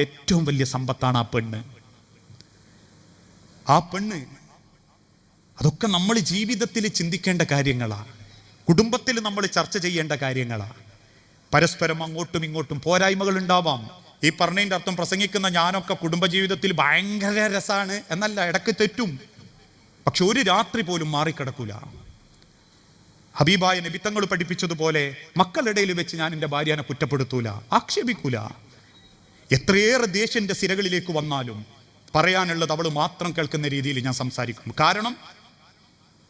ഏറ്റവും വലിയ സമ്പത്താണ് ആ പെണ്ണ്. ആ പെണ്ണ് അതൊക്കെ നമ്മൾ ജീവിതത്തിൽ ചിന്തിക്കേണ്ട കാര്യങ്ങളാണ് കുടുംബത്തിൽ നമ്മൾ ചർച്ച ചെയ്യേണ്ട കാര്യങ്ങളാണ് പരസ്പരം അങ്ങോട്ടും ഇങ്ങോട്ടും പോരായ്മകൾ ഉണ്ടാവാം. ഈ പറഞ്ഞതിന്റെ അർത്ഥം പ്രസംഗിക്കുന്ന ഞാനൊക്കെ കുടുംബജീവിതത്തിൽ ഭയങ്കര രസമാണ് എന്നല്ല ഇടയ്ക്ക് തെറ്റും. പക്ഷെ ഒരു രാത്രി പോലും മാറിക്കിടക്കൂല. ഹബീബായ നബിത്തങ്ങൾ പഠിപ്പിച്ചതുപോലെ മക്കളുടെ വെച്ച് ഞാൻ എന്റെ ഭാര്യനെ കുറ്റപ്പെടുത്തൂല ആക്ഷേപിക്കൂല. എത്രയേറെ ദേശിന്റെ സിരകളിലേക്ക് വന്നാലും പറയാനുള്ളത് അവൾ മാത്രം കേൾക്കുന്ന രീതിയിൽ ഞാൻ സംസാരിക്കും. കാരണം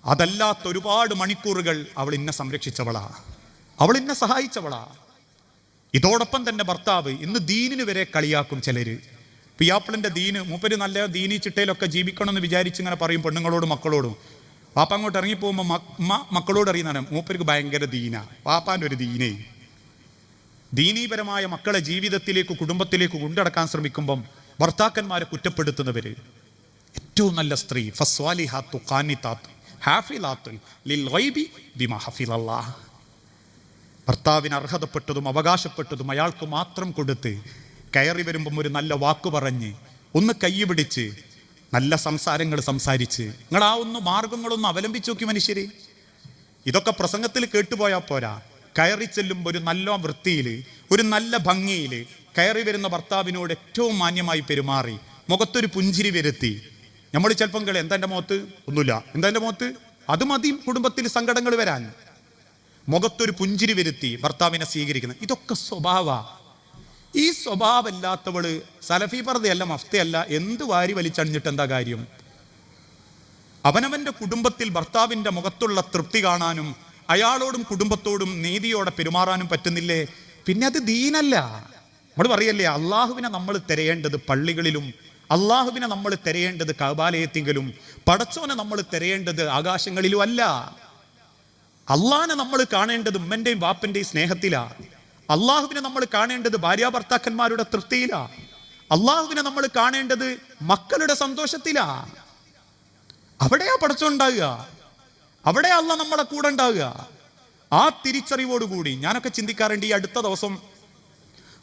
അതല്ലാത്ത ഒരുപാട് മണിക്കൂറുകൾ അവൾ എന്നെ സംരക്ഷിച്ചവളാ. അവൾ എന്നെ സഹായിച്ചവളാ. ഇതോടൊപ്പം തന്നെ ഭർത്താവ് ഇന്ന് ദീനിന് വരെ കളിയാക്കും ചിലര്. പിയാപ്പിളിന്റെ ദീന് മൂപ്പര് നല്ല ദീനി ചിട്ടയിലൊക്കെ ജീവിക്കണം എന്ന് വിചാരിച്ച് ഇങ്ങനെ പറയും പെണ്ണുങ്ങളോടും മക്കളോടും. പാപ്പ അങ്ങോട്ട് ഇറങ്ങി പോകുമ്പോൾ മക്കളോട് അറിയുന്നതാണ് മൂപ്പർക്ക് ഭയങ്കര ദീന. പാപ്പാന്റെ ഒരു ദീനേ. ദീനീപരമായ മക്കളെ ജീവിതത്തിലേക്ക് കുടുംബത്തിലേക്ക് കൊണ്ടടക്കാൻ ശ്രമിക്കുമ്പം ഭർത്താക്കന്മാരെ കുറ്റപ്പെടുത്തുന്നവർ. ഏറ്റവും നല്ല സ്ത്രീ. ഫസ്വാലിഹാത്തു ഹാത്തു കാനി ലിൽ ഗൈബി ബിമാ ഭർത്താവിന് അർഹതപ്പെട്ടതും അവകാശപ്പെട്ടതും അയാൾക്ക് മാത്രം കൊടുത്ത് കയറി വരുമ്പം ഒരു നല്ല വാക്ക് പറഞ്ഞ് ഒന്ന് കൈ പിടിച്ച് നല്ല സംസാരങ്ങൾ സംസാരിച്ച് നിങ്ങൾ ആ ഒന്ന് മാർഗങ്ങളൊന്ന് അവലംബിച്ചു നോക്കി മനുഷ്യരെ. ഇതൊക്കെ പ്രസംഗത്തിൽ കേട്ടുപോയാൽ പോരാ. കയറി ചെല്ലുമ്പോൾ ഒരു നല്ല വൃത്തിയിൽ ഒരു നല്ല ഭംഗിയിൽ കയറി വരുന്ന ഭർത്താവിനോട് ഏറ്റവും മാന്യമായി പെരുമാറി മുഖത്തൊരു പുഞ്ചിരി വരുത്തി. നമ്മൾ ചിലപ്പം കളി എന്താ എന്റെ മുഖത്ത്? ഒന്നുമില്ല. എന്താ എന്റെ മുഖത്ത്? അത് മതി കുടുംബത്തിൽ സങ്കടങ്ങൾ വരാൻ. മുഖത്തൊരു പുഞ്ചിരി വരുത്തി ഭർത്താവിനെ സ്വീകരിക്കുന്നത് ഇതൊക്കെ സ്വഭാവ. ഈ സ്വഭാവമില്ലാത്തവൾ സലഫി പർദ്ദയല്ല മഫ്തയല്ല എന്ത് വാരി വലിച്ചണിഞ്ഞിട്ട് എന്താ കാര്യം? അവനവന്റെ കുടുംബത്തിൽ ഭർത്താവിന്റെ മുഖത്തുള്ള തൃപ്തി കാണാനും അയാളോടും കുടുംബത്തോടും നീതിയോടെ പെരുമാറാനും പറ്റുന്നില്ലേ? പിന്നെ അത് ദീനല്ല. നമ്മൾ പറയല്ലേ അള്ളാഹുവിനെ നമ്മൾ തിരയേണ്ടത് പള്ളികളിലും അള്ളാഹുവിനെ നമ്മൾ തിരയേണ്ടത് കബാലയത്തിങ്കിലും പടച്ചോനെ നമ്മൾ തിരയേണ്ടത് ആകാശങ്ങളിലും അല്ല അള്ളാഹിനെ നമ്മൾ കാണേണ്ടത് ഉമ്മന്റെയും വാപ്പന്റെയും സ്നേഹത്തിലാ. അള്ളാഹുവിനെ നമ്മൾ കാണേണ്ടത് ഭാര്യ ഭർത്താക്കന്മാരുടെ തൃപ്തിയിലാ. അള്ളാഹുവിനെ നമ്മൾ കാണേണ്ടത് മക്കളുടെ സന്തോഷത്തിലാ. അവിടെയാ പടച്ചുണ്ടാകുക അവിടെ അല്ല നമ്മളെ കൂടെ ഉണ്ടാവുക. ആ തിരിച്ചറിവോടുകൂടി ഞാനൊക്കെ ചിന്തിക്കാറുണ്ട് ഈ അടുത്ത ദിവസം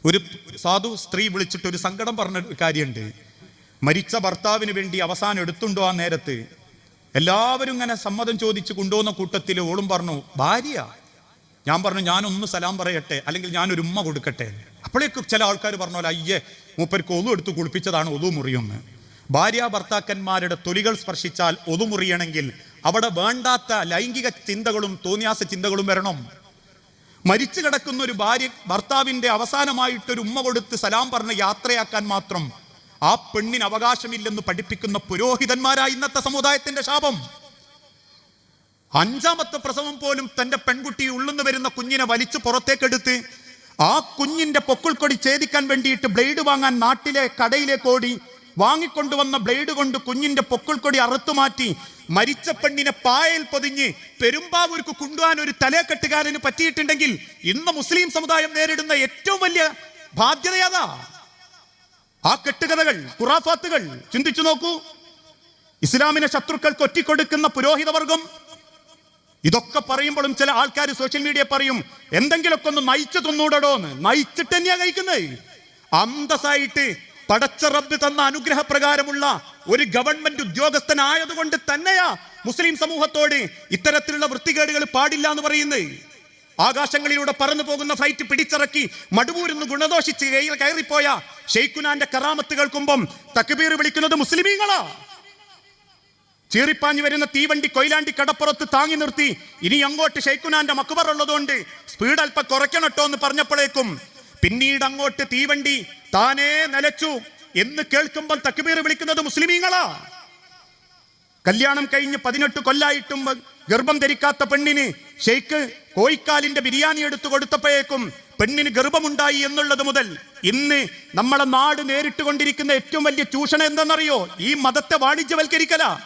ഒരു സാധു സ്ത്രീ വിളിച്ചിട്ട് ഒരു സങ്കടം പറഞ്ഞ കാര്യമുണ്ട്. മരിച്ച ഭർത്താവിന് വേണ്ടി അവസാനം എടുത്തുണ്ടോ ആ നേരത്ത്? എല്ലാവരും ഇങ്ങനെ സമ്മതം ചോദിച്ച് കൊണ്ടുപോകുന്ന കൂട്ടത്തിൽ ഓളും പറഞ്ഞു ഭാര്യ. ഞാൻ പറഞ്ഞു ഞാനൊന്ന് സലാം പറയട്ടെ അല്ലെങ്കിൽ ഞാനൊരു ഉമ്മ കൊടുക്കട്ടെ. അപ്പോഴേക്കും ചില ആൾക്കാർ പറഞ്ഞ പോലെ അയ്യേ മൂപ്പർക്ക് ഒതു എടുത്ത് കുളിപ്പിച്ചതാണ് ഒതു മുറിയൊന്ന് ഭാര്യ ഭർത്താക്കന്മാരുടെ തൊലികൾ സ്പർശിച്ചാൽ ഒതു മുറിയണമെങ്കിൽ അവിടെ വേണ്ടാത്ത ലൈംഗിക ചിന്തകളും തോന്നിയാസ ചിന്തകളും വരണം. മരിച്ചു കിടക്കുന്ന ഒരു ഭാര്യ ഭർത്താവിന്റെ അവസാനമായിട്ടൊരു ഉമ്മ കൊടുത്ത് സലാം പറഞ്ഞ് യാത്രയാക്കാൻ മാത്രം ആ പെണ്ണിന് അവകാശമില്ലെന്ന് പഠിപ്പിക്കുന്ന പുരോഹിതന്മാരായ ഇന്നത്തെ സമുദായത്തിന്റെ ശാപം. അഞ്ചാമത്തെ പ്രസവം പോലും തന്റെ പെൺകുട്ടി ഉള്ളുന്നു വരുന്ന കുഞ്ഞിനെ വലിച്ചു പുറത്തേക്കെടുത്ത് ആ കുഞ്ഞിന്റെ പൊക്കിൾക്കൊടി ഛേദിക്കാൻ വേണ്ടിയിട്ട് ബ്ലേഡ് വാങ്ങാൻ നാട്ടിലെ കടയിലേക്ക് ഓടി വാങ്ങിക്കൊണ്ടുവന്ന ബ്ലേഡ് കൊണ്ട് കുഞ്ഞിന്റെ പൊക്കിൾക്കൊടി അറുത്തുമാറ്റി മരിച്ച പെണ്ണിനെ പായൽ പൊതിഞ്ഞ് പെരുമ്പാവൂർക്ക് കൊണ്ടുപോകാൻ ഒരു തലേക്കെട്ടുകാരന് പറ്റിയിട്ടുണ്ടെങ്കിൽ ഇന്ന് മുസ്ലിം സമുദായം നേരിടുന്ന ഏറ്റവും വലിയ ബാധ്യതയാതാ ആ കെട്ടുകഥകൾ ഖുറാഫാത്തുകൾ ചിന്തിച്ചു നോക്കൂ. ഇസ്ലാമിനെ ശത്രുക്കൾക്ക് ഒറ്റിക്കൊടുക്കുന്ന പുരോഹിതവർഗം ഇതൊക്കെ പറയുമ്പോഴും ചില ആൾക്കാർ സോഷ്യൽ മീഡിയ പറയും എന്തെങ്കിലുമൊക്കെ ഒന്ന് നയിച്ചു തിന്നൂടടോ എന്ന്. നയിച്ചിട്ട് തന്നെയാ കഴിക്കുന്നത് അന്തസ്സായിട്ട് പടച്ച റബ്ബ് തന്ന അനുഗ്രഹപ്രകാരമുള്ള ഒരു ഗവൺമെന്റ് ഉദ്യോഗസ്ഥനായതുകൊണ്ട് തന്നെയാ മുസ്ലിം സമൂഹത്തോട് ഇത്തരത്തിലുള്ള വൃത്തികേടുകൾ പാടില്ല എന്ന് പറയുന്നത്. ആകാശങ്ങളിലൂടെ പറന്നു പോകുന്ന ഫ്ലൈറ്റ് പിടിച്ചിറക്കി മടുവൂരിന്ന് ഗുണദോഷിച്ച് കയറി- കയറിപ്പോയ ഷെയ്ഖുനാന്റെ കറാമത്ത് കേൾക്കുമ്പം തക്ബീർ വിളിക്കുന്നത് മുസ്ലിമീങ്ങളാ. ചീറിപ്പാഞ്ഞു വരുന്ന തീവണ്ടി കൊയിലാണ്ടി കടപ്പുറത്ത് താങ്ങി നിർത്തി ഇനി അങ്ങോട്ട് ഷെയ്ഖുനാന്റെ മക്കുബർ ഉള്ളതുകൊണ്ട് സ്പീഡ് അല്പം കുറയ്ക്കണട്ടോ എന്ന് പറഞ്ഞപ്പോഴേക്കും പിന്നീട് അങ്ങോട്ട് തീവണ്ടി താനേ നിലച്ചു എന്ന് കേൾക്കുമ്പോൾ തക്ബീർ വിളിക്കുന്നത് മുസ്ലിമീങ്ങളാ. കല്യാണം കഴിഞ്ഞ് പതിനെട്ട് കൊല്ലായിട്ടും ഗർഭം ധരിക്കാത്ത പെണ്ണിന് ഷെയ്ഖ് കോയിക്കാലിന്റെ ബിരിയാണി എടുത്തു കൊടുത്തപ്പോഴേക്കും പെണ്ണിന് ഗർഭമുണ്ടായി എന്നുള്ളത് മുതൽ ഇന്ന് നമ്മളെ നാട് നേരിട്ട് കൊണ്ടിരിക്കുന്ന ഏറ്റവും വലിയ ചൂഷണം എന്തെന്നറിയോ? ഈ മതത്തെ വാണിജ്യവൽക്കരിക്കല.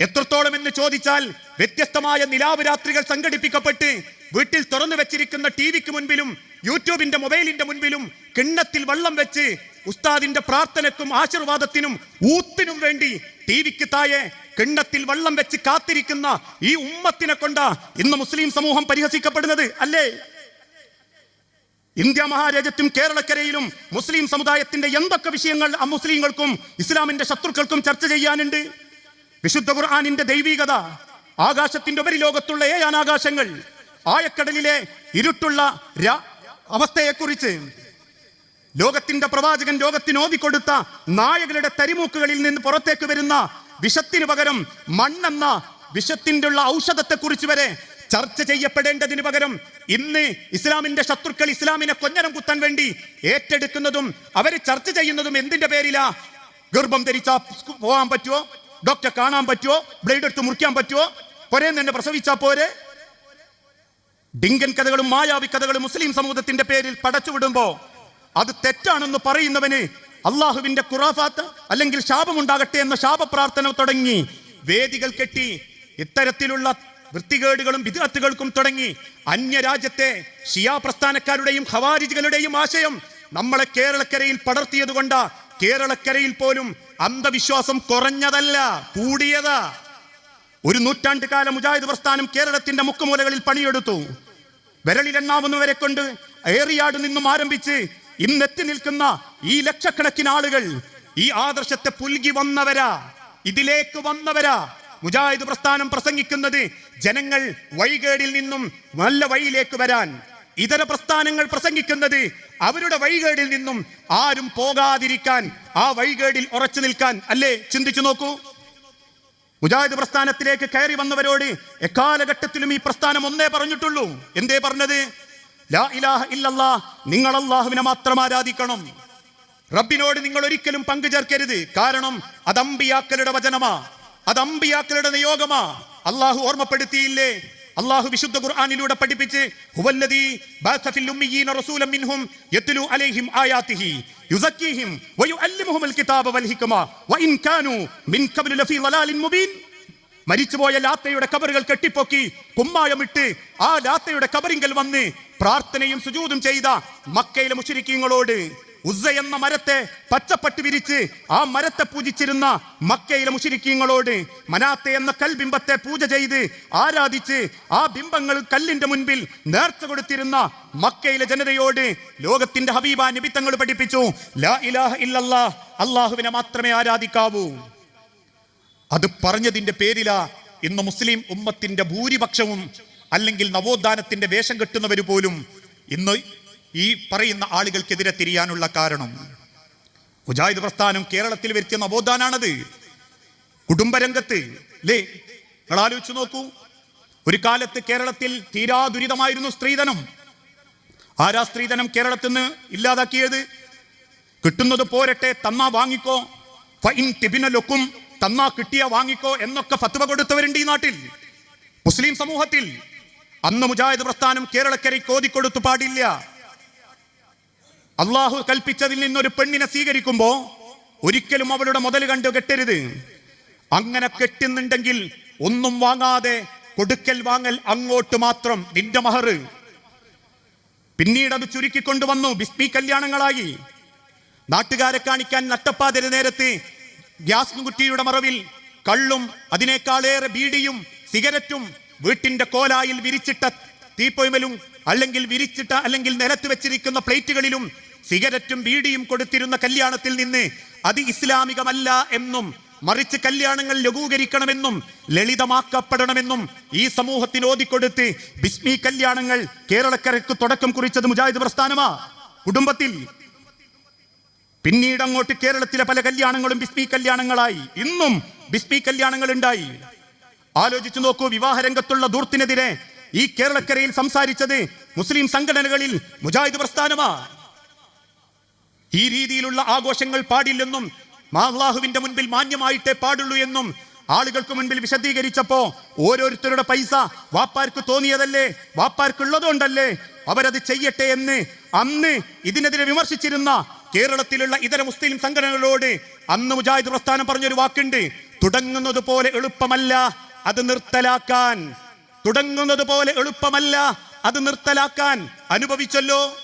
എത്രത്തോളം എന്ന് ചോദിച്ചാൽ വ്യത്യസ്തമായ നിലാവ് രാത്രികൾ സംഘടിപ്പിക്കപ്പെട്ട് വീട്ടിൽ തുറന്നു വെച്ചിരിക്കുന്ന ടി വിക്ക് മുൻപിലും യൂട്യൂബിന്റെ മൊബൈലിന്റെ മുൻപിലും കിണ്ണത്തിൽ വള്ളം വെച്ച് ഉസ്താദിന്റെ പ്രാർത്ഥനക്കും ആശീർവാദത്തിനും ഊത്തിനും വേണ്ടി ടി വിക്ക് താഴെ കിണ്ണത്തിൽ വള്ളം വെച്ച് കാത്തിരിക്കുന്ന ഈ ഉമ്മത്തിനെ കൊണ്ടാ ഇന്ന് മുസ്ലിം സമൂഹം പരിഹസിക്കപ്പെടുന്നത് അല്ലേ? ഇന്ത്യ മഹാരാജ്യത്തും കേരളക്കരയിലും മുസ്ലിം സമുദായത്തിന്റെ എന്തൊക്കെ വിഷയങ്ങൾ അമുസ്ലിങ്ങൾക്കും ഇസ്ലാമിന്റെ ശത്രുക്കൾക്കും ചർച്ച ചെയ്യാനുണ്ട്? വിശുദ്ധ ഖുർആാനിന്റെ ദൈവികത ആകാശത്തിന്റെ ഉപരിലോകത്തുള്ള ഏഴാനാകാശങ്ങൾ ആയക്കടലിലെ ഇരുട്ടുള്ള അവസ്ഥയെക്കുറിച്ച്. ലോകത്തിന്റെ പ്രവാചകൻ ലോകത്തിന് ഓതിക്കൊടുത്ത നായകളുടെ തരിമൂക്കുകളിൽ നിന്ന് പുറത്തേക്ക് വരുന്ന വിഷത്തിന് പകരം മണ്ണെന്ന വിഷത്തിന്റെ ഉള്ള ഔഷധത്തെക്കുറിച്ച് വരെ ചർച്ച ചെയ്യപ്പെടേണ്ടതിന് പകരം ഇന്ന് ഇസ്ലാമിന്റെ ശത്രുക്കൾ ഇസ്ലാമിനെ കൊഞ്ഞനം കുത്താൻ വേണ്ടി ഏറ്റെടുക്കുന്നതും അവർ ചർച്ച ചെയ്യുന്നതും എന്തിന്റെ പേരിലാ? ഗർഭം ധരിച്ചാ പോകാൻ പറ്റുമോ ഡോക്ടറെ കാണാൻ പറ്റുമോ ബ്ലേഡ് എടുത്ത് മുറിക്കാൻ പറ്റുമോ പൊരേന്ന് തന്നെ പ്രസവിച്ചാ പോരെ? ഡിങ്കൻ കഥകളും മായാവി കഥകളും മുസ്ലിം സമൂഹത്തിന്റെ പേരിൽ പടച്ചുവിടുമ്പോ അത് തെറ്റാണെന്ന് പറയുന്നവന് അള്ളാഹുവിന്റെ ഖുറാഫാത്ത് അല്ലെങ്കിൽ ശാപമുണ്ടാകട്ടെ എന്ന ശാപപ്രാർത്ഥന തുടങ്ങി വേദികൾ കെട്ടി ഇത്തരത്തിലുള്ള വൃത്തികേടുകളും വിദഗ്ധകൾക്കും തുടങ്ങി അന്യരാജ്യത്തെ ഷിയാ പ്രസ്ഥാനക്കാരുടെയും ഖവാരിജുകളുടെയും ആശയം നമ്മളെ കേരളക്കരയിൽ പടർത്തിയത് കൊണ്ട് കേരളക്കരയിൽ പോലും അന്ധവിശ്വാസം കുറഞ്ഞതല്ല കൂടിയതാ. ഒരു നൂറ്റാണ്ട് കാലം മുജാഹിദ് പ്രസ്ഥാനം കേരളത്തിന്റെ മുക്കുമൂലകളിൽ പണിയെടുത്തു. വിരളിലെണ്ണാവുന്നവരെ കൊണ്ട് ഏറിയാട് നിന്നും ആരംഭിച്ച് ഇന്നെത്തി നിൽക്കുന്ന ഈ ലക്ഷക്കണക്കിന് ആളുകൾ ഈ ആദർശത്തെ പുൽകി വന്നവരാ ഇതിലേക്ക് വന്നവരാ. മുജാഹിദ് പ്രസ്ഥാനം പ്രസംഗിക്കുന്നത് ജനങ്ങൾ വഴികേടിൽ നിന്നും നല്ല വഴിയിലേക്ക് വരാൻ. ഇതര പ്രസ്ഥാനങ്ങൾ പ്രസംഗിക്കുന്നത് അവരുടെ വഴികേടിൽ നിന്നും ആരും പോകാതിരിക്കാൻ ആ വഴികേടിൽ ഉറച്ചു നിൽക്കാൻ അല്ലേ? ചിന്തിച്ചു നോക്കൂ. മുജാഹിദ് പ്രസ്ഥാനത്തിലേക്ക് കയറി വന്നവരോട് എക്കാലഘട്ടത്തിലും ഈ പ്രസ്ഥാനം ഒന്നേ പറഞ്ഞിട്ടുള്ളൂ. എന്തേ പറഞ്ഞത്? ലാ ഇലാഹ നിങ്ങൾ അള്ളാഹുവിനെ മാത്രം ആരാധിക്കണം. റബ്ബിനോട് നിങ്ങൾ ഒരിക്കലും പങ്കു ചേർക്കരുത്. കാരണം അതമ്പിയാക്കലുടെ വചനമാ. അതമ്പിയാക്കലുടെ നിയോഗമാ. അള്ളാഹു ഓർമ്മപ്പെടുത്തിയില്ലേ? അള്ളാഹു വിശുദ്ധ ഖുർആാനിലൂടെ പഠിപ്പിച്ച് മരിച്ചുപോയ ലാത്തയുടെ കബറുകൾ കെട്ടിപ്പൊക്കി കുമ്മായമിട്ട് ആ ലാത്തയുടെ കബറിങ്കൽ വന്ന് പ്രാർത്ഥനയും സുജൂതും ചെയ്ത മക്കയിലെ മുഷരിക്കീങ്ങളോട് ഉസ്സ എന്ന മരത്തെ പച്ചപ്പട്ട് വിരിച്ച് ആ മരത്തെ പൂജിച്ചിരുന്ന മക്കയിലെ മുഷിരിക്കീങ്ങളോട് മനാത്തെ എന്ന കൽബിംബത്തെ പൂജ ചെയ്ത് ആരാധിച്ച് ആ ബിംബങ്ങൾ കല്ലിന്റെ മുൻപിൽ നേർച്ച കൊടുത്തിരുന്ന മക്കയിലെ ജനതയോട് ലോകത്തിന്റെ ഹബീബ നിബിത്തങ്ങൾ പഠിപ്പിച്ചു ലാ ഇലാഹ അള്ളാഹുവിനെ മാത്രമേ ആരാധിക്കാവൂ. അത് പറഞ്ഞതിന്റെ പേരിലാ ഇന്ന് മുസ്ലിം ഉമ്മത്തിന്റെ ഭൂരിപക്ഷവും അല്ലെങ്കിൽ നവോത്ഥാനത്തിന്റെ വേഷം കെട്ടുന്നവര് പോലും ഇന്ന് ഈ പറയുന്ന ആളുകൾക്കെതിരെ തിരിയാനുള്ള കാരണം. മുജാഹിദ് പ്രസ്ഥാനം കേരളത്തിൽ വരുത്തിയ നവോത്ഥാനാണത് കുടുംബരംഗത്ത് അല്ലേ നിങ്ങൾ ആലോചിച്ചു നോക്കൂ. ഒരു കാലത്ത് കേരളത്തിൽ തീരാ ദുരിതമായിരുന്നു സ്ത്രീധനം. ആരാ സ്ത്രീധനം കേരളത്തിൽ നിന്ന് ഇല്ലാതാക്കിയത്? കിട്ടുന്നത് പോരട്ടെ തന്നാ വാങ്ങിക്കോ. ഫൈൻ ടിബിനലൊക്കും തന്നാ കിട്ടിയ വാങ്ങിക്കോ എന്നൊക്കെ ഫത്വ കൊടുത്തവരുണ്ട് ഈ നാട്ടിൽ. മുസ്ലിം സമൂഹത്തിൽ അന്ന് മുജാഹിദ് പ്രസ്ഥാനം കേരളക്കരയ്ക്ക് ഓതിക്കൊടുത്തു പാടില്ല. അള്ളാഹു കൽപ്പിച്ചതിൽ നിന്നൊരു പെണ്ണിനെ സ്വീകരിക്കുമ്പോ ഒരിക്കലും അവളുടെ മുതൽ കണ്ടു കെട്ടരുത്. അങ്ങനെ കെട്ടുന്നുണ്ടെങ്കിൽ ഒന്നും വാങ്ങാതെ കൊടുക്കൽ വാങ്ങൽ അങ്ങോട്ട് മാത്രം നിന്റെ മഹർ. പിന്നീട് അത് ചുരുക്കിക്കൊണ്ടുവന്നു ബിസ്മി കല്യാണങ്ങളായി. നാട്ടുകാരെ കാണിക്കാൻ നട്ടപ്പാതിര നേരത്ത് ഗ്യാസ് കുറ്റിയുടെ മറവിൽ കള്ളും അതിനേക്കാളേറെ ബീഡിയും സിഗരറ്റും വീട്ടിന്റെ കോലായിൽ വിരിച്ചിട്ട തീപ്പൊയ്മലും അല്ലെങ്കിൽ വിരിച്ചിട്ട അല്ലെങ്കിൽ നിലത്ത് വെച്ചിരിക്കുന്ന പ്ലേറ്റുകളിലും സിഗരറ്റും ബീഡിയും കൊടുത്തിരുന്ന കല്യാണത്തിൽ നിന്ന് അത് ഇസ്ലാമികമല്ല എന്നും മറിച്ച് കല്യാണങ്ങൾ ലഘൂകരിക്കണമെന്നും ലളിതമാക്കപ്പെടണമെന്നും ഈ സമൂഹത്തിന് ഓതിക്കൊടുത്ത് ബിസ്മി കല്യാണങ്ങൾ കേരളക്കരക്ക് തുടക്കം കുറിച്ചത് മുജാഹിദ് പ്രസ്ഥാനമാ. കുടുംബത്തിൽ. പിന്നീട് അങ്ങോട്ട് കേരളത്തിലെ പല കല്യാണങ്ങളും ബിസ്മി കല്യാണങ്ങളായി. ഇന്നും ബിസ്മി കല്യാണങ്ങൾ ഉണ്ടായി ആലോചിച്ചു നോക്കൂ വിവാഹരംഗത്തുള്ള ദൂർത്തിനെതിരെ ഈ കേരളക്കരയിൽ സംസാരിച്ചത് മുസ്ലിം സംഘടനകളിൽ മുജാഹിദ് പ്രസ്ഥാനമാ. ഈ രീതിയിലുള്ള ആഘോഷങ്ങൾ പാടില്ലെന്നും മാഹ്ലാഹുവിന്റെ മുൻപിൽ മാന്യമായിട്ടേ പാടുള്ളൂ എന്നും ആളുകൾക്ക് മുൻപിൽ വിശദീകരിച്ചപ്പോ ഓരോരുത്തരുടെ പൈസ വാപ്പാർക്ക് തോന്നിയതല്ലേ? വാപ്പാർക്കുള്ളതുകൊണ്ടല്ലേ? അവരത് ചെയ്യട്ടെ എന്ന് അന്ന് ഇതിനെതിരെ വിമർശിച്ചിരുന്ന കേരളത്തിലുള്ള ഇതര മുസ്ലിം സംഘടനകളോട് അന്ന് മുജാഹിദ് പ്രസ്ഥാനം പറഞ്ഞൊരു വാക്കുണ്ട് തുടങ്ങുന്നത് പോലെ എളുപ്പമല്ല അത് നിർത്തലാക്കാൻ. തുടങ്ങുന്നത് പോലെ എളുപ്പമല്ല അത് നിർത്തലാക്കാൻ അനുഭവിച്ചല്ലോ?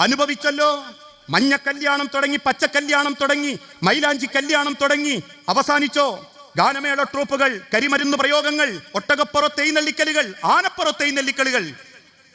അനുഭവിച്ചല്ലോ? മഞ്ഞ കല്യാണം തുടങ്ങി പച്ച കല്യാണം തുടങ്ങി മൈലാഞ്ചി കല്യാണം തുടങ്ങി. അവസാനിച്ചോ? ഗാനമേള ട്രൂപ്പുകൾ കരിമരുന്ന് പ്രയോഗങ്ങൾ ഒട്ടകപ്പുറത്ത് ആനപ്പുറത്തെ ആനപ്പുറത്ത് ഇതിനേക്കാൾ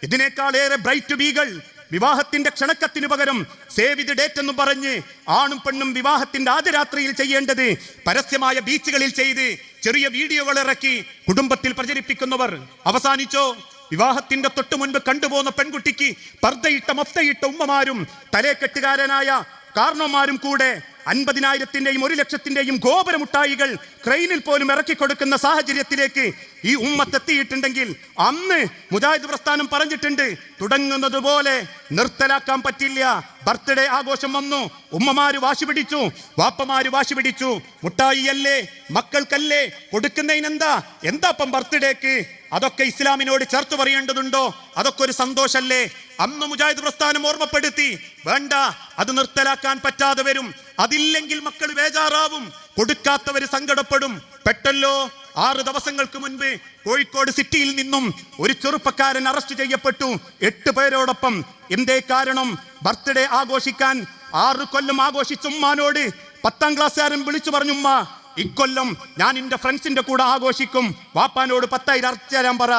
ഇതിനേക്കാളേറെ ബ്രൈറ്റ് ബീകൾ വിവാഹത്തിന്റെ ക്ഷണക്കത്തിന് പകരം സേവ് ഇത് ഡേറ്റ് എന്ന് പറഞ്ഞ് ആണും പെണ്ണും വിവാഹത്തിന്റെ ആദ്യ രാത്രിയിൽ ചെയ്യേണ്ടത് പരസ്യമായ ബീച്ചുകളിൽ ചെയ്ത് ചെറിയ വീഡിയോകൾ ഇറക്കി കുടുംബത്തിൽ പ്രചരിപ്പിക്കുന്നവർ. അവസാനിച്ചോ? വിവാഹത്തിന്റെ തൊട്ടു മുൻപ് കണ്ടുപോകുന്ന പെൺകുട്ടിക്ക് പർദ്ദയിട്ട മൊത്തയിട്ട ഉമ്മമാരും തലേക്കെട്ടുകാരനായ കാർണോമാരും കൂടെ അൻപതിനായിരത്തിന്റെയും ഒരു ലക്ഷത്തിന്റെയും ഗോപുരമുട്ടായികൾ ക്രെയിനിൽ പോലും ഇറക്കി കൊടുക്കുന്ന സാഹചര്യത്തിലേക്ക് ഈ ഉമ്മത്തെത്തിയിട്ടുണ്ടെങ്കിൽ അന്ന് മുജാഹിദ് പ്രസ്ഥാനം പറഞ്ഞിട്ടുണ്ട് തുടങ്ങുന്നത് പോലെ നിർത്തലാക്കാൻ പറ്റില്ല. ബർത്ത്ഡേ ആഘോഷം വന്നു. ഉമ്മമാര് വാശി പിടിച്ചു. വാപ്പമാര് വാശി പിടിച്ചു. മുട്ടായി അല്ലേ മക്കൾക്കല്ലേ? കൊടുക്കുന്നതിനെന്താ? എന്താപ്പം ബർത്ത്ഡേക്ക്? അതൊക്കെ ഇസ്ലാമിനോട് ചേർത്ത് പറയേണ്ടതുണ്ടോ? അതൊക്കെ ഒരു സന്തോഷല്ലേ? അന്ന് മുജാഹിദ് പ്രസ്ഥാനം ഓർമ്മപ്പെടുത്തി. വേണ്ട അത് നിർത്തലാക്കാൻ പറ്റാതെ വരും. അതില്ലെങ്കിൽ മക്കൾ ബേജാറാവും. കൊടുക്കാത്തവർ സങ്കടപ്പെടും. പെട്ടല്ലോ ആറ് ദിവസങ്ങൾക്ക് മുൻപ് കോഴിക്കോട് സിറ്റിയിൽ നിന്നും ഒരു ചെറുപ്പക്കാരൻ അറസ്റ്റ് ചെയ്യപ്പെട്ടു. എട്ട് പേരോടൊപ്പം. എന്തേ കാരണം? ബർത്ത്ഡേ ആഘോഷിക്കാൻ ആറ് കൊല്ലം ആഘോഷിച്ച ഉമ്മാനോട് പത്താം ക്ലാസ്സുകാരൻ വിളിച്ചു പറഞ്ഞു ഉമ്മ ഇക്കൊല്ലം ഞാൻ എന്റെ ഫ്രണ്ട്സിന്റെ കൂടെ ആഘോഷിക്കും. വാപ്പാനോട് പത്തായിരം അറച്ചു തരാൻ പറ.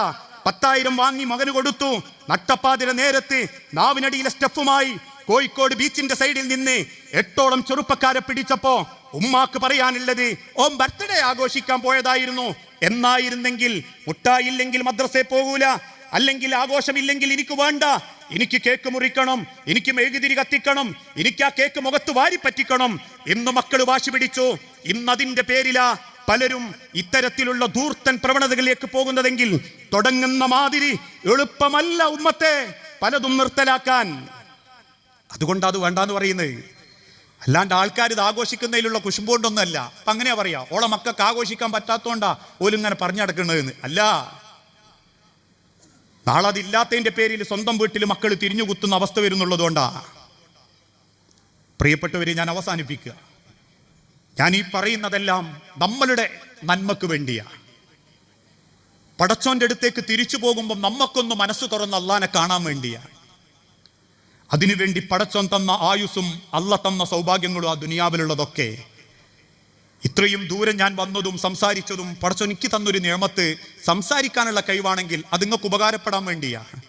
പത്തായിരം വാങ്ങി മകന് കൊടുത്തു. നട്ടപ്പാതിര നേരത്ത് നാവിനടിയിലെ സ്റ്റെഫുമായി കോഴിക്കോട് ബീച്ചിന്റെ സൈഡിൽ നിന്ന് എട്ടോളം ചെറുപ്പക്കാരെ പിടിച്ചപ്പോ ഉമ്മാക്ക് പറയാനുള്ളത് ഓം ബർത്ത്ഡേ ആഘോഷിക്കാൻ പോയതായിരുന്നു. എന്നായിരുന്നെങ്കിൽ മുട്ടായില്ലെങ്കിൽ മദ്രസയിൽ പോകൂല. അല്ലെങ്കിൽ ആഘോഷമില്ലെങ്കിൽ എനിക്ക് വേണ്ട. എനിക്ക് കേക്ക് മുറിക്കണം എനിക്ക് മെഴുകുതിരി കത്തിക്കണം എനിക്ക് ആ കേക്ക് മുഖത്ത് വാരി പറ്റിക്കണം എന്ന് മക്കൾ വാശി പിടിച്ചു. ഇന്നതിന്റെ പേരിലാ പലരും ഇത്തരത്തിലുള്ള ധൂർത്തൻ പ്രവണതകളിലേക്ക് പോകുന്നതെങ്കിൽ തുടങ്ങുന്ന മാതിരി എളുപ്പമല്ല ഉമ്മത്തെ പലതും നിർത്തലാക്കാൻ. അതുകൊണ്ട് അത് വേണ്ടാന്ന് പറയുന്നത്. അല്ലാണ്ട് ആൾക്കാർ ഇത് ആഘോഷിക്കുന്നതിലുള്ള കുശുമ്പോണ്ടൊന്നുമല്ല അപ്പൊ അങ്ങനെയാ പറയാ ഓളെ മക്കൾക്ക് ആഘോഷിക്കാൻ പറ്റാത്തോണ്ടാ ഓലും ഇങ്ങനെ പറഞ്ഞു നടക്കുന്നതെന്ന് അല്ല നാളെ അതില്ലാത്തതിന്റെ പേരിൽ സ്വന്തം വീട്ടിൽ മക്കൾ തിരിഞ്ഞുകുത്തുന്ന അവസ്ഥ വരുന്നുള്ളതുകൊണ്ടാണ് പ്രിയപ്പെട്ടവരെ ഞാൻ അവസാനിപ്പിക്കുക. ഞാൻ ഈ പറയുന്നതെല്ലാം നമ്മളുടെ നന്മക്ക് വേണ്ടിയാണ് പടച്ചോന്റെ അടുത്തേക്ക് തിരിച്ചു പോകുമ്പോൾ നമ്മക്കൊന്ന് മനസ്സ് തുറന്ന് അള്ളാനെ കാണാൻ വേണ്ടിയാണ് അതിനുവേണ്ടി പടച്ചോൻ തന്ന ആയുസ്സും അല്ല തന്ന സൗഭാഗ്യങ്ങളും ആ ദുനിയാവിലുള്ളതൊക്കെ ഇത്രയും ദൂരം ഞാൻ വന്നതും സംസാരിച്ചതും പടച്ചോൻ എനിക്ക് തന്നൊരു നിയമത്ത് സംസാരിക്കാനുള്ള കഴിവാണെങ്കിൽ അത് നിങ്ങൾക്ക് ഉപകാരപ്പെടാൻ വേണ്ടിയാണ്.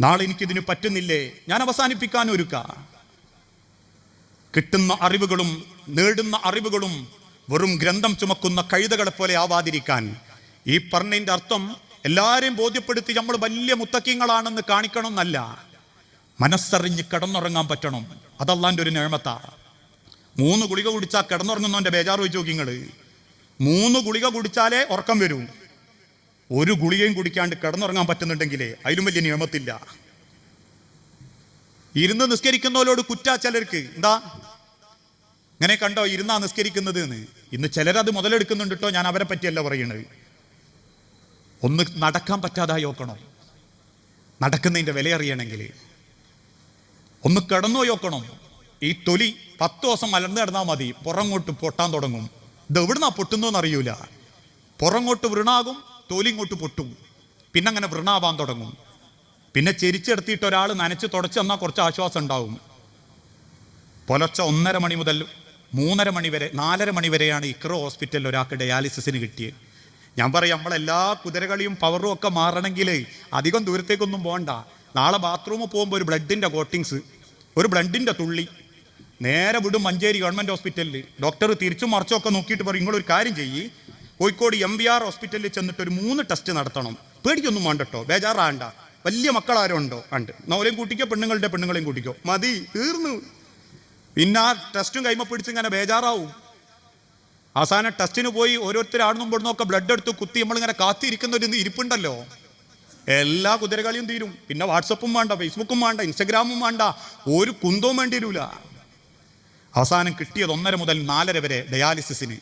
നാളെ എനിക്കിതിന് പറ്റുന്നില്ലേ? ഞാൻ അവസാനിപ്പിക്കാൻ ഒരുക്ക. കിട്ടുന്ന അറിവുകളും നേടുന്ന അറിവുകളും വെറും ഗ്രന്ഥം ചുമക്കുന്ന കഴുതകളെ പോലെ ആവാതിരിക്കാൻ. ഈ പറഞ്ഞതിന്റെ അർത്ഥം എല്ലാവരെയും ബോധ്യപ്പെടുത്തി നമ്മൾ വലിയ മുത്തക്കിങ്ങളാണെന്ന് കാണിക്കണം എന്നല്ല മനസ്സറിഞ്ഞ് കിടന്നുറങ്ങാൻ പറ്റണം. അതല്ലാന്റെ ഒരു നേമത്താ മൂന്ന് ഗുളിക കുടിച്ചാൽ കിടന്നുറങ്ങുന്നവന്റെ ബേജാറ് വെച്ച് നോക്കി നിങ്ങൾ മൂന്ന് ഗുളിക കുടിച്ചാലേ ഉറക്കം വരൂ. ഒരു ഗുളികയും കുടിക്കാണ്ട് കിടന്നുറങ്ങാൻ പറ്റുന്നുണ്ടെങ്കിലേ അതിലും വലിയ നിയമത്തില്ല. ഇരുന്ന് നിസ്കരിക്കുന്നവരോട് കുറ്റ ചിലർക്ക്. എന്താ? ഇങ്ങനെ കണ്ടോ? ഇരുന്നാ നിസ്കരിക്കുന്നത് എന്ന് ഇന്ന് ചിലരത് മുതലെടുക്കുന്നുണ്ട് കേട്ടോ ഞാൻ അവരെ പറ്റിയല്ല പറയുന്നത് ഒന്ന് നടക്കാൻ പറ്റാതായി നോക്കണം? നടക്കുന്നതിന്റെ വില അറിയണമെങ്കിൽ ഒന്ന് കിടന്നു നോക്കണം? ഈ തൊലി പത്ത് ദിവസം മലർന്നു കിടന്നാൽ മതി. പുറങ്ങോട്ട് പൊട്ടാൻ തുടങ്ങും. ഇത് എവിടുന്നാ പൊട്ടുന്നോന്ന് അറിയൂല. പുറങ്ങോട്ട് വൃണാകും തൊലി ഇങ്ങോട്ട് പൊട്ടും. പിന്നെ അങ്ങനെ വൃണാവാൻ തുടങ്ങും. പിന്നെ ചെരിച്ചെടുത്തിട്ട് ഒരാൾ നനച്ച് തുടച്ച് തന്നാൽ കുറച്ച് ആശ്വാസം ഉണ്ടാവും. പുലർച്ചെ ഒന്നര മണി മുതൽ മൂന്നര മണി വരെ നാലര മണി വരെയാണ് ഇക്രോ ഹോസ്പിറ്റലിൽ ഒരാൾക്ക് ഡയാലിസിസിന് കിട്ടിയത്. ഞാൻ പറയും നമ്മളെല്ലാ കുതിരകളിയും പവറും ഒക്കെ മാറണമെങ്കിൽ അധികം ദൂരത്തേക്കൊന്നും പോകണ്ട. നാളെ ബാത്റൂമിൽ പോകുമ്പോൾ ഒരു ബ്ലഡിന്റെ കോട്ടിങ്സ് ഒരു ബ്ലഡിന്റെ തുള്ളി നേരെ വിടും മഞ്ചേരി ഗവൺമെന്റ് ഹോസ്പിറ്റലിൽ ഡോക്ടർ തിരിച്ചും മറിച്ചും ഒക്കെ നോക്കിയിട്ട് പറയും നിങ്ങളൊരു കാര്യം ചെയ്യ്. കോഴിക്കോട് എം വി ആർ ഹോസ്പിറ്റലിൽ ചെന്നിട്ട് ഒരു മൂന്ന് ടെസ്റ്റ് നടത്തണം. പേടിക്കൊന്നും വേണ്ടട്ടോ ബേജാറാണ്ട. വലിയ മക്കളാരും ഉണ്ടോ? ഉണ്ട് നോലെയും കൂട്ടിക്കോ പെണ്ണുങ്ങളുടെ പെണ്ണുങ്ങളെയും കൂട്ടിക്കോ. മതി. തീർന്നു. പിന്നെ ആ ടെസ്റ്റും കൈമ പിടിച്ച് ഇങ്ങനെ ബേജാറാവും. അവസാനം ടെസ്റ്റിന് പോയി ഓരോരുത്തർ ആടുന്നും പെടുന്നൊക്കെ ബ്ലഡ് എടുത്ത് കുത്തി നമ്മളിങ്ങനെ കാത്തിരിക്കുന്ന ഒരു ഇരിപ്പുണ്ടല്ലോ. എല്ലാ കുതിരകളിയും തീരും. പിന്നെ വാട്സപ്പും വേണ്ട ഫേസ്ബുക്കും വേണ്ട ഇൻസ്റ്റഗ്രാമും വേണ്ട. ഒരു കുന്തവും വേണ്ടി വരൂല. അവസാനം കിട്ടിയത് ഒന്നര മുതൽ നാലര വരെ ഡയാലിസിസിന്.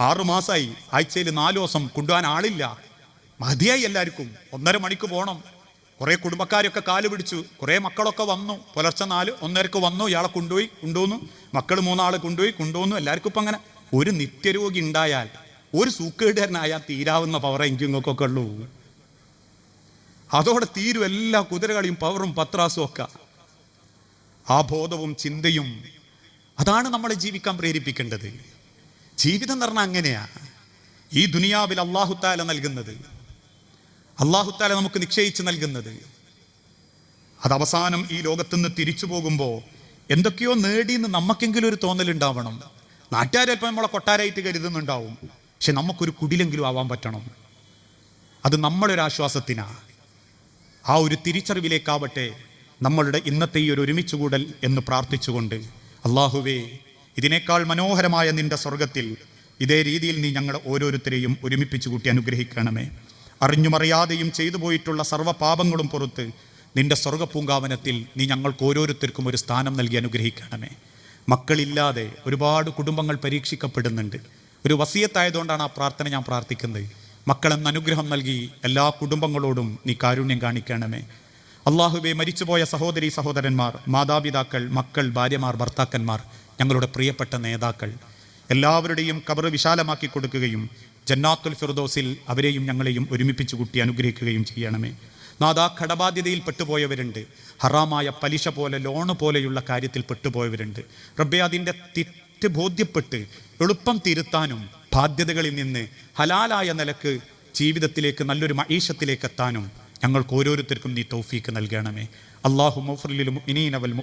ആറു മാസമായി ആഴ്ചയിൽ നാല് ദിവസം കൊണ്ടുപോകാൻ ആളില്ല. മതിയായി എല്ലാവർക്കും. ഒന്നര മണിക്ക് പോകണം കുറേ കുടുംബക്കാരൊക്കെ കാൽ പിടിച്ചു. കുറേ മക്കളൊക്കെ വന്നു. പുലർച്ചെ നാല് ഒന്നരക്ക് വന്നു. ഇയാളെ കൊണ്ടുപോയി കൊണ്ടുവന്നു. മക്കൾ മൂന്നാൾ കൊണ്ടുപോയി കൊണ്ടുവന്നു. എല്ലാവർക്കും ഇപ്പം അങ്ങനെ. ഒരു നിത്യരോഗി ഉണ്ടായാൽ ഒരു സൂക്കേടുകാരനായാൽ തീരാവുന്ന പവർ എനിക്കൊക്കെ ഉള്ളൂ. അതോടെ തീരും എല്ലാ കുതിരകളിയും പവറും പത്രാസും ഒക്കെ. ആ ബോധവും ചിന്തയും അതാണ് നമ്മളെ ജീവിക്കാൻ പ്രേരിപ്പിക്കേണ്ടത്. ജീവിതം എന്ന് പറഞ്ഞാൽ അങ്ങനെയാ. ഈ ദുനിയാവിൽ അള്ളാഹുത്താല നൽകുന്നത്. അള്ളാഹുത്താല നമുക്ക് നിശ്ചയിച്ച് നൽകുന്നത്. അത് അവസാനം ഈ ലോകത്തുനിന്ന് തിരിച്ചു പോകുമ്പോൾ എന്തൊക്കെയോ നേടി എന്ന് നമുക്കെങ്കിലും ഒരു തോന്നലുണ്ടാവണം. നാട്ടുകാരിപ്പോൾ നമ്മളെ കൊട്ടാരായിട്ട് കരുതുന്നുണ്ടാവും. പക്ഷെ നമുക്കൊരു കുടിലെങ്കിലും ആവാൻ പറ്റണം. അത് നമ്മളൊരാശ്വാസത്തിനാ ആ ഒരു തിരിച്ചറിവിലേക്കാവട്ടെ നമ്മളുടെ ഇന്നത്തെ ഈ ഒരു ഒരുമിച്ചുകൂടൽ എന്ന് പ്രാർത്ഥിച്ചുകൊണ്ട് അള്ളാഹുവേ ഇതിനേക്കാൾ മനോഹരമായ നിന്റെ സ്വർഗത്തിൽ ഇതേ രീതിയിൽ നീ ഞങ്ങളെ ഓരോരുത്തരെയും ഒരുമിപ്പിച്ചു കൂട്ടി അനുഗ്രഹിക്കണമേ. അറിഞ്ഞുമറിയാതെയും ചെയ്തു പോയിട്ടുള്ള സർവപാപങ്ങളും പുറത്ത് നിന്റെ സ്വർഗ പൂങ്കാവനത്തിൽ നീ ഞങ്ങൾക്ക് ഓരോരുത്തർക്കും ഒരു സ്ഥാനം നൽകി അനുഗ്രഹിക്കണമേ. മക്കളില്ലാതെ ഒരുപാട് കുടുംബങ്ങൾ പരീക്ഷിക്കപ്പെടുന്നുണ്ട്. ഒരു വസീയത്തായതുകൊണ്ടാണ് ആ പ്രാർത്ഥന ഞാൻ പ്രാർത്ഥിക്കുന്നത്. മക്കളെന്ന് അനുഗ്രഹം നൽകി എല്ലാ കുടുംബങ്ങളോടും നീ കാരുണ്യം കാണിക്കണമേ. അള്ളാഹുബെ മരിച്ചുപോയ സഹോദരി സഹോദരന്മാർ മാതാപിതാക്കൾ മക്കൾ ഭാര്യമാർ ഭർത്താക്കന്മാർ ഞങ്ങളുടെ പ്രിയപ്പെട്ട നേതാക്കൾ എല്ലാവരുടെയും കബർ വിശാലമാക്കി കൊടുക്കുകയും ജന്നാത്തുൽ ഫിർദോസിൽ അവരെയും ഞങ്ങളെയും ഒരുമിപ്പിച്ച് കൂട്ടി അനുഗ്രഹിക്കുകയും ചെയ്യണമേ. നാദാ കടബാധ്യതയിൽ പെട്ടുപോയവരുണ്ട്. ഹറാമായ പലിശ പോലെ ലോണ് പോലെയുള്ള കാര്യത്തിൽ പെട്ടുപോയവരുണ്ട്. റബ്ബെ അതിന്റെ തെറ്റ് ബോധ്യപ്പെട്ട് എളുപ്പം തിരുത്താനും ബാധ്യതകളിൽ നിന്ന് ഹലാലായ നിലയ്ക്ക് ജീവിതത്തിലേക്ക് നല്ലൊരു മഹീഷത്തിലേക്ക് എത്താനും ഞങ്ങൾക്ക് ഓരോരുത്തർക്കും നീ തൗഫീക്ക് നൽകണമേ. അള്ളാഹു മൗഫുലിൽ മുഅ്മിനീന വൽ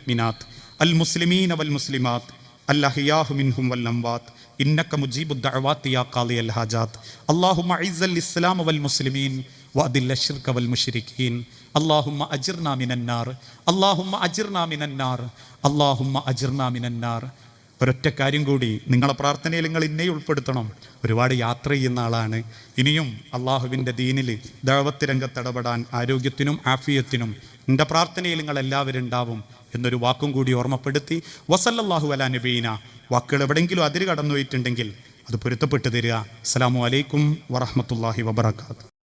അൽ മുസ്ലിമീന വൽ മുസ്ലിമാത്ത്. അല്ലാഹിയാഹു മിൻഹും വല്ലംവാത്ത് ഇന്നക്ക മുജീബുദ് ദഅവാത്ത് യാ അൽ ഹാജാത്ത്. അല്ലാഹുമ്മ അൽ ഇസ്ലാം വൽ മുസ്ലിമീൻ വഅദില്ല ശിർക വൽ മുശ്രിക്കീൻ. അല്ലാഹുമ്മ അജിർനാ മിനന്നാർ അല്ലാഹുമ്മ അജിർനാ മിനന്നാർ അല്ലാഹുമ്മ അജിർനാ മിനന്നാർ ഒരൊറ്റ കാര്യം കൂടി നിങ്ങളെ പ്രാർത്ഥനയിൽ നിങ്ങൾ ഇന്നേ ഉൾപ്പെടുത്തണം. ഒരുപാട് യാത്ര ചെയ്യുന്ന ആളാണ്. ഇനിയും അള്ളാഹുവിന്റെ ദീനിൽ ദഴവത്ത് രംഗത്ത് ഇടപെടാൻ ആരോഗ്യത്തിനും ആഫിയത്തിനും എന്റെ പ്രാർത്ഥനയിൽ നിങ്ങൾ എല്ലാവരും ഉണ്ടാവും എന്നൊരു വാക്കും കൂടി ഓർമ്മപ്പെടുത്തി വസല്ലാഹു അല നബീന. വാക്കുകൾ എവിടെയെങ്കിലും അതിര് കടന്നു പോയിട്ടുണ്ടെങ്കിൽ അത് പൊരുത്തപ്പെട്ട് തരിക. അസ്സാം വലൈക്കും വറഹ്മത്തുള്ളാഹി വബറകാത്ത്